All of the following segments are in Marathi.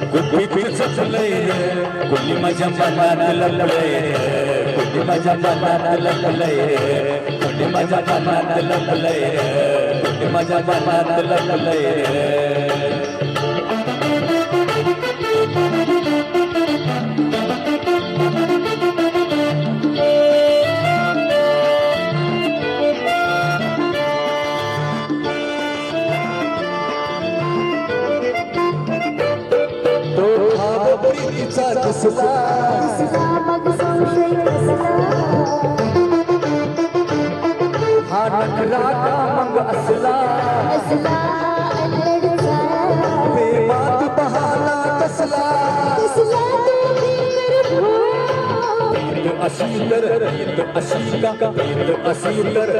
काही सांगतो गुपित चचलय कुणी माझ्या मनात लपलय? कुणी माझ्या मनात लपलय? कुणी माझ्या मनात लपलय? कुणी माझ्या मनात लपलय? Islam अशी तर ईद अशी का ईद अशी तर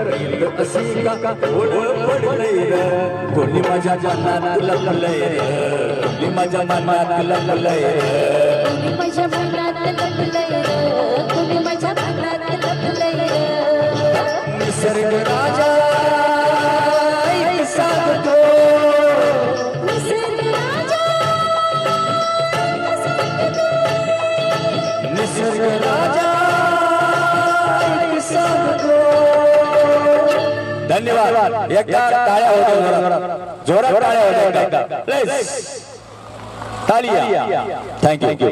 अशी का ओढ पडलंय. कोणी माझ्या मनात लपलंय कोणी माझ्या मनात लपलंय तुम्ही माझ्या मनात लपलंय. तुम्ही माझ्या मनात लपलंय. निसर्ग राजा सांगतो निसर्ग राजा धन्यवाद. एकदा टाळ्या होत्या जोरात टाळ्या होत्या एकदा प्लीज. तालिया. थँक्यू